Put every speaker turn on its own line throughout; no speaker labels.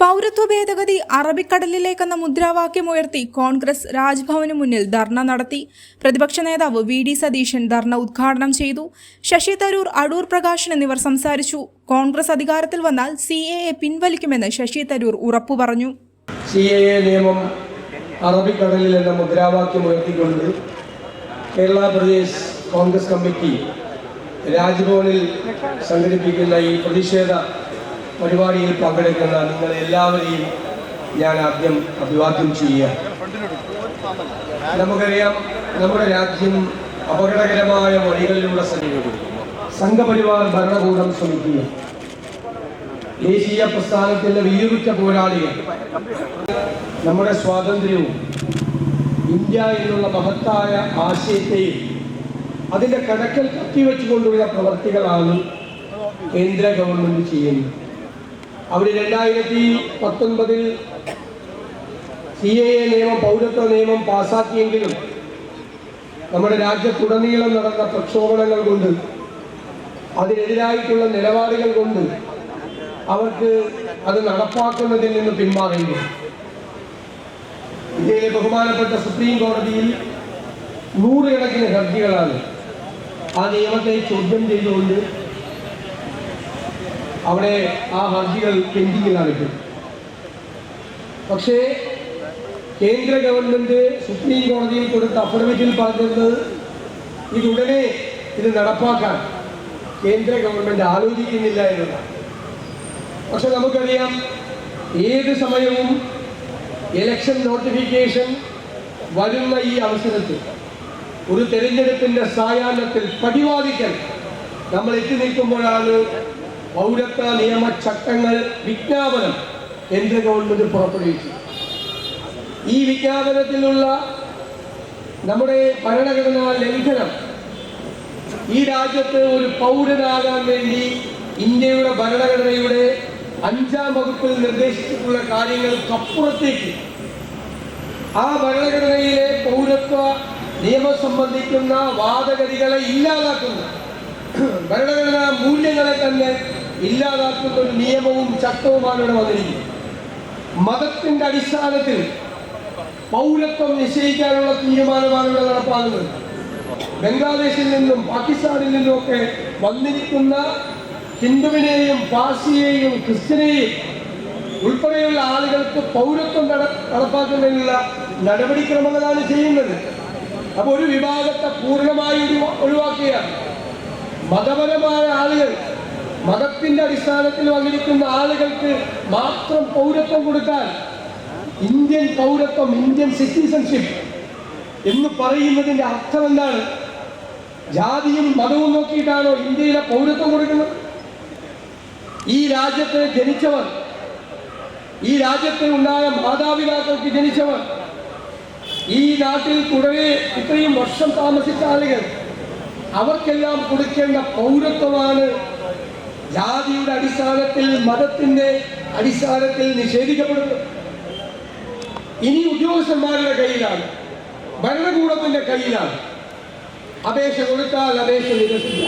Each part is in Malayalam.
പൗരത്വ ഭേദഗതി അറബിക്കടലിലേക്കെന്ന മുദ്രാവാക്യം ഉയർത്തി കോൺഗ്രസ് രാജ്ഭവന് മുന്നിൽ ധർണ നടത്തി. പ്രതിപക്ഷ നേതാവ് വി ഡി സതീശൻ ധർണ ഉദ്ഘാടനം ചെയ്തു. ശശി തരൂർ അടൂർ പ്രകാശൻ എന്നിവർ സംസാരിച്ചു. കോൺഗ്രസ് അധികാരത്തിൽ വന്നാൽ സി എ എ പിൻവലിക്കുമെന്ന് ശശി തരൂർ ഉറപ്പു പറഞ്ഞു.
സി എ എ നിയമം അറബിക്കടലിൽ എന്ന മുദ്രാവാക്യം ഉയർത്തിക്കൊണ്ട് കേരള പ്രദേശ് കോൺഗ്രസ് കമ്മിറ്റി രാജ്ഭവനിൽ സംഘടിപ്പിക്കുന്ന ഈ പ്രതിഷേധ പരിപാടിയിൽ പങ്കെടുക്കുന്ന നിങ്ങൾ എല്ലാവരെയും ഞാൻ ആദ്യം അഭിവാദ്യം ചെയ്യുക. നമുക്കറിയാം നമ്മുടെ രാജ്യം അപകടകരമായ വഴികളിലൂടെ സംഘപരിവാർ ഭരണകൂടം ശ്രമിക്കുക ദേശീയ പ്രസ്ഥാനത്തിന്റെ വീറുറ്റ പോരാളികൾ നമ്മുടെ സ്വാതന്ത്ര്യവും ഇന്ത്യ എന്നുള്ള മഹത്തായ ആശയത്തെയും അതിന്റെ കടക്കൽ കത്തിവെച്ചുകൊണ്ടുള്ള പ്രവർത്തികളാണ് കേന്ദ്ര ഗവൺമെന്റ് ചെയ്യുന്നത്. അവർ രണ്ടായിരത്തി പത്തൊൻപതിൽ സി എ എ നിയമം പൗരത്വ നിയമം പാസാക്കിയെങ്കിലും നമ്മുടെ രാജ്യത്തുടനീളം നടന്ന പ്രക്ഷോഭങ്ങൾ കൊണ്ട് അതിനെതിരായിട്ടുള്ള നിലപാടുകൾ കൊണ്ട് അവർക്ക് അത് നടപ്പാക്കുന്നതിൽ നിന്ന് വന്നു. ഇന്ത്യയിലെ ബഹുമാനപ്പെട്ട സുപ്രീം കോടതിയിൽ നൂറുകണക്കിന് ഹർജികളാണ് ആ നിയമത്തെ ചോദ്യം ചെയ്തുകൊണ്ട് അവിടെ ആ ഹർജികൾ പെൻഡിങ്ങിലാണ് ഇപ്പോൾ പക്ഷേ കേന്ദ്ര ഗവൺമെന്റ് സുപ്രീം കോടതിയിൽ കൊടുത്ത അഫിഡവിറ്റിൽ പറഞ്ഞിരുന്നത് ഇതുടനെ ഇത് നടപ്പാക്കാൻ കേന്ദ്ര ഗവൺമെന്റ് ആലോചിക്കുന്നില്ല എന്നതാണ്. പക്ഷെ നമുക്കറിയാം ഏത് സമയവും ഇലക്ഷൻ നോട്ടിഫിക്കേഷൻ വരുന്ന ഈ അവസരത്തിൽ ഒരു തെരഞ്ഞെടുപ്പിന്റെ സായാഹ്നത്തിൽ പടിവാദിക്കൽ നമ്മൾ എത്തി നിൽക്കുമ്പോഴാണ് പൗരത്വ നിയമ ചട്ടങ്ങൾ വിജ്ഞാപനം കേന്ദ്ര ഗവൺമെന്റ് പുറപ്പെടുവിച്ചു. ഈ വിജ്ഞാപനത്തിലുള്ള നമ്മുടെ ഭരണഘടനാ ലംഘനം ഈ രാജ്യത്ത് ഒരു പൗരനാകാൻ വേണ്ടി ഇന്ത്യയുടെ ഭരണഘടനയുടെ അഞ്ചാം വകുപ്പിൽ നിർദ്ദേശിച്ചിട്ടുള്ള കാര്യങ്ങൾക്കപ്പുറത്തേക്ക് ആ ഭരണഘടനയിലെ പൗരത്വ നിയമം സംബന്ധിക്കുന്ന വാദഗതികളെ ഇല്ലാതാക്കുന്ന. ഭരണഘടനാ മൂല്യങ്ങളെ തന്നെ ഇല്ലാതാക്കുന്ന ഒരു നിയമവും ചട്ടവുമാണ് ഇവിടെ വന്നിരിക്കുന്നത്. മതത്തിന്റെ അടിസ്ഥാനത്തിൽ പൗരത്വം നിശ്ചയിക്കാനുള്ള തീരുമാനമാണ് ഇവിടെ നടപ്പാകുന്നത് ബംഗ്ലാദേശിൽ നിന്നും പാകിസ്ഥാനിൽ നിന്നും ഒക്കെ വന്നിരിക്കുന്ന ഹിന്ദുവിനെയും പാർസിയെയും ക്രിസ്ത്യനെയും ഉൾപ്പെടെയുള്ള ആളുകൾക്ക് പൗരത്വം നട- നടപ്പാക്കുന്നതിനുള്ള നടപടിക്രമങ്ങളാണ് ചെയ്യുന്നത്. അപ്പോൾ ഒരു വിഭാഗത്തെ പൂർണമായി ഒഴിവാക്കുകയാണ് മതപരമായ ആളുകൾ മതത്തിന്റെ അടിസ്ഥാനത്തിൽ വന്നിരിക്കുന്ന ആളുകൾക്ക് മാത്രം പൗരത്വം കൊടുക്കാൻ ഇന്ത്യൻ പൗരത്വം ഇന്ത്യൻ സിറ്റിസൺഷിപ്പ് എന്ന് പറയുന്നതിന്റെ അർത്ഥം എന്താണ്? ജാതിയും മതവും നോക്കിയിട്ടാണോ ഇന്ത്യയിലെ പൗരത്വം കൊടുക്കുന്നത്? ഈ രാജ്യത്തെ ജനിച്ചവർ ഈ രാജ്യത്ത് ഉണ്ടായ മാതാപിതാക്കൾക്ക് ജനിച്ചവർ ഈ നാട്ടിൽ തുടരെ ഇത്രയും വർഷം താമസിച്ച ആളുകൾ അവർക്കെല്ലാം കൊടുക്കേണ്ട പൗരത്വമാണ് ജാതിയുടെ അടിസ്ഥാനത്തിൽ മതത്തിന്റെ അടിസ്ഥാനത്തിൽ നിഷേധിക്കപ്പെടുന്നു. ഇനി ഉദ്യോഗസ്ഥന്മാരുടെ കയ്യിലാണ് ഭരണകൂടത്തിന്റെ കയ്യിലാണ്. അപേക്ഷ കൊടുത്താൽ അപേക്ഷ നിരസില്ല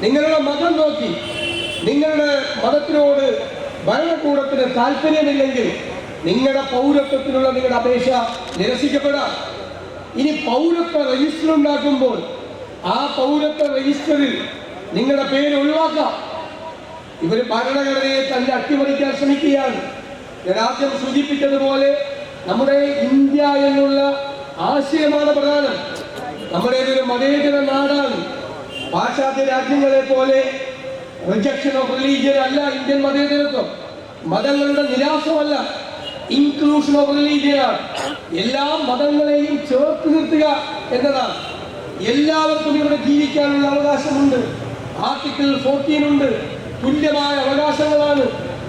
നിങ്ങളുടെ മതം നോക്കി നിങ്ങളുടെ മതത്തിനോട് ഭരണകൂടത്തിന് താല്പര്യമില്ലെങ്കിൽ നിങ്ങളുടെ പൗരത്വത്തിനുള്ള നിങ്ങളുടെ അപേക്ഷ നിരസിക്കപ്പെടാം. ഇനി പൗരത്വ രജിസ്റ്റർ ഉണ്ടാക്കുമ്പോൾ ആ പൗരത്വ രജിസ്റ്ററിൽ നിങ്ങളുടെ പേര് ഒഴിവാക്കാം. ഇവർ ഭരണഘടനയെ തന്നെ അട്ടിമറിക്കാൻ ശ്രമിക്കുകയാണ്. ഞാൻ ആദ്യം സൂചിപ്പിച്ചതുപോലെ നമ്മുടെ ഇന്ത്യ എന്നുള്ള ആശയമാണ് പ്രധാനം. നമ്മുടെ ഒരു മതേതര നാടാണ് പാശ്ചാത്യ രാജ്യങ്ങളെ പോലെ റിജക്ഷൻ ഓഫ് റിലീജിയൻ അല്ല ഇന്ത്യൻ മതേതരത്വം. മതങ്ങളുടെ നിരാശമല്ല ഇൻക്ലൂഷൻ ഓഫ് റിലീജിയൻ ആണ്. എല്ലാ മതങ്ങളെയും ചേർത്ത് നിർത്തുക എന്നതാണ്. എല്ലാവർക്കും ഇവിടെ ജീവിക്കാനുള്ള അവകാശമുണ്ട്. ആർട്ടിക്കിൾ ഫോർട്ടീൻ ഉണ്ട്. തുല്യമായ അവകാശങ്ങളാണ്.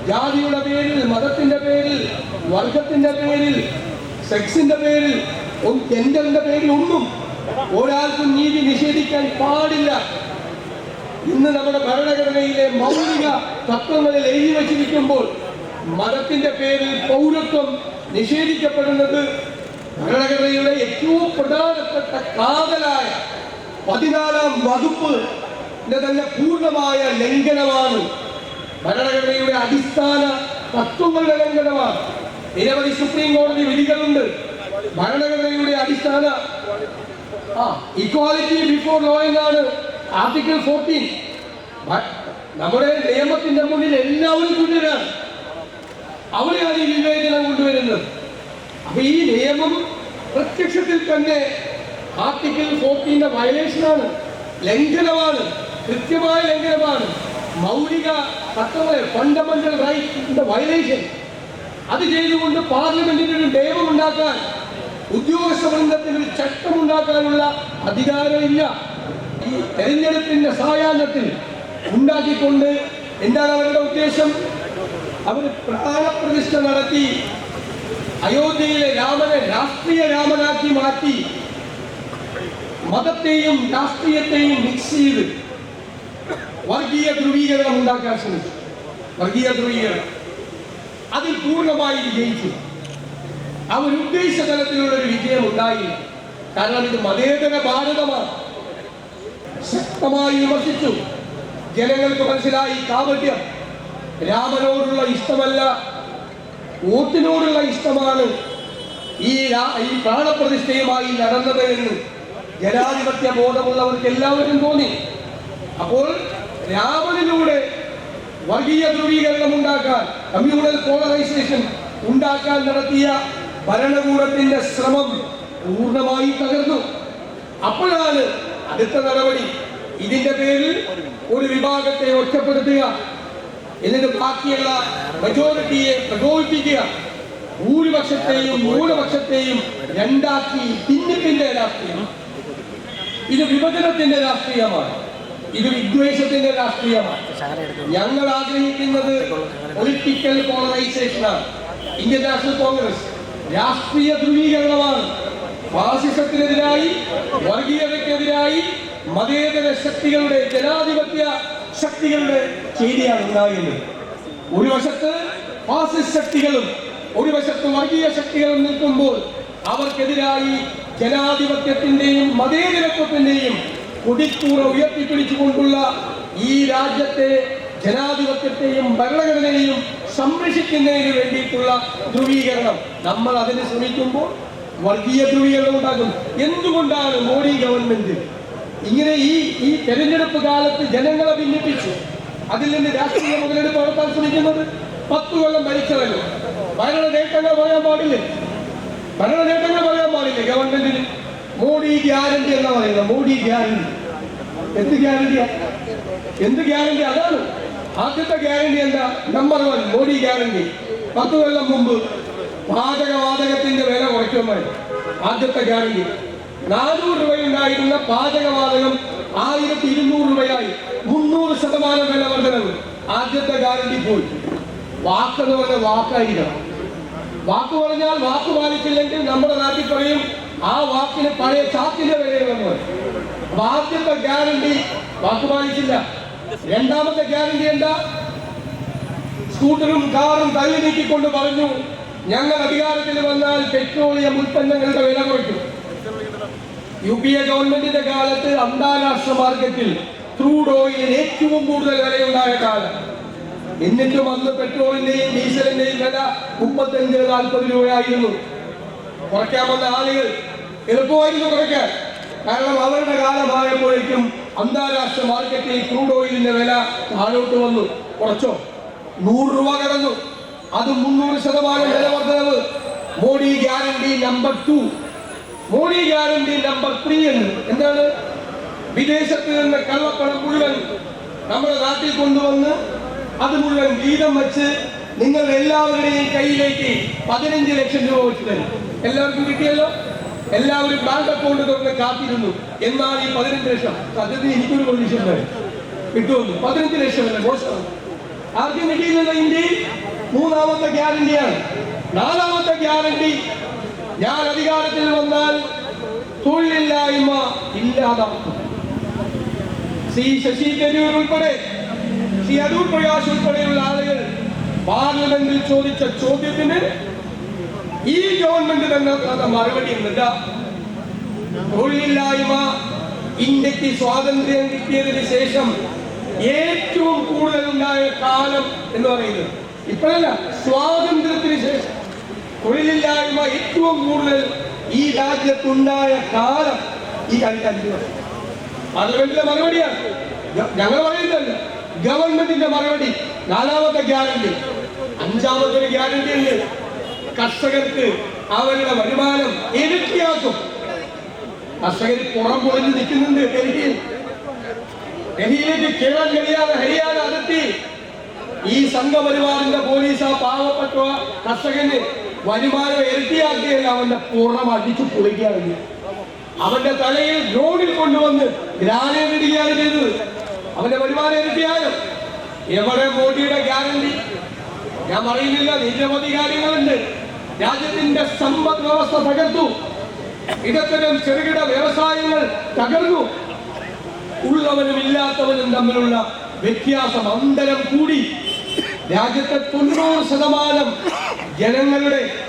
ജാതിയുടെ പേരിൽ മതത്തിന്റെ പേരിൽ വർഗത്തിന്റെ പേരിൽ സെക്സിന്റെ പേരിൽ ജെൻഡറിന്റെ പേരിൽ ഒന്നും ഒരാൾക്കും നീതി നിഷേധിക്കാൻ പാടില്ല. ഇന്ന് നമ്മുടെ ഭരണഘടനയിലെ മൗലിക തത്വങ്ങളിൽ എഴുതി വച്ചിരിക്കുമ്പോൾ മതത്തിന്റെ പേരിൽ പൗരത്വം നിഷേധിക്കപ്പെടുന്നത് ഭരണഘടനയുടെ ഏറ്റവും പ്രധാനപ്പെട്ട കാതലായ പതിനാലാം വകുപ്പ് തന്നെ പൂർണമായ ലംഘനമാണ്. ഭരണഘടനയുടെ അടിസ്ഥാന തത്വങ്ങളുടെ ലംഘനമാണ്. നിരവധി സുപ്രീം കോടതി വിധികളുണ്ട്. ഭരണഘടനയുടെ അടിസ്ഥാന ഇക്വാലിറ്റി ബിഫോർ ലോ എന്നാണ് ആർട്ടിക്കിൾ ഫോർട്ടീൻ നമ്മുടെ നിയമത്തിന്റെ മുന്നിൽ എല്ലാവരും തുല്യരാണ്. അവിടെയാണ് ഈ വിവേചനം കൊണ്ടുവരുന്നത്. അപ്പൊ ഈ നിയമം പ്രത്യക്ഷത്തിൽ തന്നെ ആർട്ടിക്കിൾ ഫോർട്ടീന്റെ വയലേഷനാണ് ലംഘനമാണ്. കൃത്യമായ ലംഘനമാണ് മൗലിക തത്വങ്ങളെ ഫണ്ടമെന്റൽ റൈറ്റിന്റെ വയലേഷൻ അത് ചെയ്തുകൊണ്ട് പാർലമെന്റിന് ഒരു നിയമം ഉണ്ടാക്കാൻ ഉദ്യോഗസ്ഥ വൃന്ദത്തിന് ഒരു ചട്ടം ഉണ്ടാക്കാനുള്ള അധികാരമില്ല. ഈ തെരഞ്ഞെടുപ്പിന്റെ സായാഹ്നത്തിൽ ഉണ്ടാക്കിക്കൊണ്ട് എന്താണ് അവരുടെ ഉദ്ദേശം? അവർ പ്രാണപ്രതിഷ്ഠ നടത്തി അയോധ്യയിലെ രാമനെ രാഷ്ട്രീയ രാമനാക്കി മാറ്റി മതത്തെയും രാഷ്ട്രീയത്തെയും മിക്സ് ചെയ്ത് വർഗീയ ധ്രുവീകരണം ഉണ്ടാക്കാൻ ശ്രമിച്ചു. വർഗീയ ധ്രുവീകരണം. അതിൽ പൂർണമായി വിജയിച്ചു. അവൻ ഉദ്ദേശ തലത്തിലുള്ള ഒരു വിജയം ഉണ്ടായില്ല. കാരണം ഇത് മതേതര ഭാരതമാണ്. ശക്തമായി വിമർശിച്ചു. ജനങ്ങൾക്ക് മനസ്സിലായി കാപട്യം. രാമനോടുള്ള ഇഷ്ടമല്ല. വോട്ടിനോടുള്ള ഇഷ്ടമാണ്. ഈ ഈ പ്രാണപ്രതിഷ്ഠയുമായി നടന്നത് എന്ന് ജനാധിപത്യ ബോധമുള്ളവർക്ക് എല്ലാവരും തോന്നി. അപ്പോൾ രാമനിലൂടെ വർഗീയ ധ്രുവീകരണം ഉണ്ടാക്കാൻ കമ്മ്യൂണൽ പോളറൈസേഷൻ ഉണ്ടാക്കാൻ നടത്തിയ ഭരണകൂടത്തിന്റെ ശ്രമം പൂർണമായി തകർന്നു. അപ്പോഴാണ് അടുത്ത നടപടി. ഇതിന്റെ പേരിൽ ഒരു വിഭാഗത്തെ ഒറ്റപ്പെടുത്തുക എന്നിട്ട് ബാക്കിയുള്ള മെജോറിറ്റിയെ പ്രകോപിപ്പിക്കുക. ഭൂരിപക്ഷത്തെയും ന്യൂനപക്ഷത്തെയും രണ്ടാക്കി ഭിന്നിപ്പിന്റെ രാഷ്ട്രീയം. ഇത് വിഭജനത്തിന്റെ രാഷ്ട്രീയമാണ്. ഇത് വിദ്വേഷത്തിന്റെ രാഷ്ട്രീയമാണ്. ഞങ്ങൾ ആഗ്രഹിക്കുന്നത് പൊളിറ്റിക്കൽ പോളറൈസേഷനാണ് ഇന്ത്യൻ നാഷണൽ കോൺഗ്രസ് രാഷ്ട്രീയ ധ്രുവീകരണമാണ്. ഫാസിസത്തിനെതിരായി വർഗീയതയ്ക്കെതിരായി മതേതര ശക്തികളുടെ ജനാധിപത്യ ശക്തികളുടെ ചെയ്തിയാണ് ഉണ്ടാകുന്നത്. ഒരു വശത്ത് ഫാസിസ്റ്റ് ശക്തികളും ഒരു വശത്ത് വർഗീയ ശക്തികളും നിൽക്കുമ്പോൾ അവർക്കെതിരായി ജനാധിപത്യത്തിന്റെയും മതേതരത്വത്തിന്റെയും കൊടിക്കൂറ ഉയർത്തിപ്പിടിച്ചുകൊണ്ടുള്ള ഈ രാജ്യത്തെ ജനാധിപത്യത്തെയും ഭരണഘടനയെയും സംരക്ഷിക്കുന്നതിന് വേണ്ടിയിട്ടുള്ള ധ്രുവീകരണം. നമ്മൾ അതിന് ശ്രമിക്കുമ്പോൾ വർഗീയ ധ്രുവീകരണം ഉണ്ടാകും. എന്തുകൊണ്ടാണ് മോഡി ഗവൺമെന്റ് ഇങ്ങനെ ഈ ഈ തെരഞ്ഞെടുപ്പ് കാലത്ത് ജനങ്ങളെ ഭിന്നിപ്പിച്ചു? അതിൽ നിന്ന് രാഷ്ട്രീയ മുതലെടുപ്പ് നടത്താൻ ശ്രമിക്കുന്നത്? പത്ത് കൊല്ലം ഭരിച്ചതല്ലോ? ഭരണ നേട്ടങ്ങൾ പറയാൻ പാടില്ലേ? ഭരണ നേട്ടങ്ങൾ പറയാൻ പാടില്ലേ ഗവൺമെന്റിന്? മോഡി ഗ്യാരണ്ടി എന്നാ പറയുന്നത്? മോഡി ഗ്യാരണ്ടി. എന്ത് ഗ്യാരണ്ടിയാ? എന്ത് ഗ്യാരണ്ടി? അതാണ്. ആദ്യത്തെ ഗ്യാരണ്ടി എന്താ? Number one Modi guarantee. പത്ത് കൊല്ലം മുമ്പ് പാചകവാതകത്തിന്റെ വില കുറയ്ക്കുമായിരുന്നു ആദ്യത്തെ ഗ്യാരണ്ടി. നാനൂറ് രൂപയുണ്ടായിരുന്ന പാചകവാതകം ആയിരത്തി ഇരുന്നൂറ് രൂപയായി. മുന്നൂറ് ശതമാനം വില വർധനവ്. ആദ്യത്തെ ഗ്യാരണ്ടി പോയി. വാക്കെന്ന് പറഞ്ഞ വാക്കായിരിക്കണം. വാക്ക് പറഞ്ഞാൽ വാക്ക് പാലിച്ചില്ലെങ്കിൽ നമ്മുടെ നാട്ടിൽ പറയും ആ വാക്കിന് പഴയ ചാക്കിന്റെ വിലയിൽ പറയും. അപ്പൊ ആദ്യത്തെ ഗ്യാരണ്ടി വാക്ക് പാലിച്ചില്ല. രണ്ടാമത്തെ ഗ്യാരണ്ടി എന്താ? സ്കൂട്ടറും കാറും തള്ളി നീക്കിക്കൊണ്ട് പറഞ്ഞു ഞങ്ങൾ അധികാരത്തിൽ വന്നാൽ പെട്രോളിയം ഉൽപ്പന്നങ്ങളുടെ വില കുറയ്ക്കും. യു പി എ ഗവൺമെന്റിന്റെ കാലത്ത് അന്താരാഷ്ട്ര മാർക്കറ്റിൽ ക്രൂഡ് ഓയിലിന് ഏറ്റവും കൂടുതൽ വിലയുണ്ടായ കാലം. എന്നിട്ടും അന്ന് പെട്രോളിന്റെയും ഡീസലിന്റെയും വില മുപ്പത്തഞ്ച് നാൽപ്പത് രൂപയായിരുന്നു. കുറയ്ക്കാൻ വന്ന ആളുകൾ എളുപ്പമായിരുന്നു കുറയ്ക്കാൻ. കാരണം അവരുടെ കാലമായപ്പോഴേക്കും അന്താരാഷ്ട്ര മാർക്കറ്റിൽ ക്രൂഡ് ഓയിലിന്റെ വില താഴോട്ട് വന്നു. കുറച്ചോ? നൂറ് രൂപ കടന്നു. അത് മുന്നൂറ് ശതമാനം വില വർധനവ്. Modi guarantee number two. Modi guarantee number three എന്ന്. എന്താണ്? വിദേശത്ത് നിന്ന് കള്ളപ്പണം മുഴുവൻ നമ്മുടെ നാട്ടിൽ കൊണ്ടുവന്ന് അത് മുഴുവൻ വീതം വെച്ച് നിങ്ങൾ എല്ലാവരുടെയും കയ്യിലേക്ക് പതിനഞ്ച് ലക്ഷം രൂപ വെച്ച് തരും. എല്ലാവർക്കും കിട്ടിയല്ലോ? എല്ലാവരും ബാങ്ക് അക്കൗണ്ട് തുറന്ന് കാത്തിരുന്നു. എന്നാൽ ഈ പതിനഞ്ച് ലക്ഷം സത്യത്തിൽ എനിക്കൊരു ഉണ്ടായിരുന്നു കിട്ടുമെന്ന്. പതിനഞ്ച് ലക്ഷം അല്ലേ മോശം. ആർക്കും കിട്ടിയില്ല ഇന്ത്യയിൽ മൂന്നാമത്തെ ഗ്യാരണ്ടിയാണ്. നാലാമത്തെ ഗ്യാരണ്ടി ഞാൻ അധികാരത്തിൽ വന്നാൽ തൊഴിലില്ലായ്മ ഇല്ലാതാക്കും. ശ്രീ ശശി തരൂർ ഉൾപ്പെടെ ശ്രീ അടൂർ പ്രകാശ് ഉൾപ്പെടെയുള്ള ആളുകൾ പാർലമെന്റിൽ ചോദിച്ച ചോദ്യത്തിന് ഈ ഗവൺമെന്റ് തന്നെ തന്ന മറുപടി എന്താ തൊഴിലില്ലായ്മ ഇന്ത്യയ്ക്ക് സ്വാതന്ത്ര്യം കിട്ടിയതിന് ശേഷം ഏറ്റവും കൂടുതൽ ഉണ്ടായ കാലം എന്ന് പറയുന്നത് ഇപ്പോഴല്ല സ്വാതന്ത്ര്യത്തിന് ശേഷം. തൊഴിലില്ലായ്മ ഏറ്റവും കൂടുതൽ ഈ രാജ്യത്തുണ്ടായ കാലം ഈ കഴിഞ്ഞ പാർലമെന്റിലെ മറുപടിയാണ്. ഞങ്ങൾ പറയുന്നതല്ല ഗവൺമെന്റിന്റെ മറുപടി നാലാമത്തെ ഗ്യാരണ്ടി അഞ്ചാമത്തെ ഗ്യാരണ്ടി ഉണ്ട്. കർഷകർക്ക് അവരുടെ വരുമാനം ഇരട്ടിയാക്കും. കർഷകർ പുറം പൊളിഞ്ഞ് നിൽക്കുന്നുണ്ട് ഡൽഹിയിൽ. ഡൽഹിയിലേക്ക് കേരളം കഴിയാതെ ഹരിയാന അതിർത്തി. ഈ സംഘപരിവാറിന്റെ പോലീസ് ആ പാവപ്പെട്ട കർഷകന് വരുമാനം ഇരട്ടിയാക്കിയല്ല അവന്റെ പുറം അടിച്ചു പൊളിക്കുകയാണ്. അവന്റെ തലയിൽ ഡ്രോണിൽ കൊണ്ടുവന്ന് ഗ്രാനേഡ് ഇടുകയാണ് ചെയ്തത്. അവന്റെ വരുമാനം ഇരട്ടിയാലും എവിടെ മോദിയുടെ ഗ്യാരണ്ടി? ഞാൻ പറയുന്നില്ല നിരവധി കാര്യങ്ങളുണ്ട്. രാജ്യത്തിന്റെ സമ്പദ് വ്യവസ്ഥ തകർത്തു. ഇടത്തരം ചെറുകിട വ്യവസായങ്ങൾ തകർന്നു. ഉള്ളവനും ഇല്ലാത്തവനും തമ്മിലുള്ള വ്യത്യാസം അന്തരം കൂടി. രാജ്യത്തെ തൊണ്ണൂറ് ശതമാനം ജനങ്ങളുടെ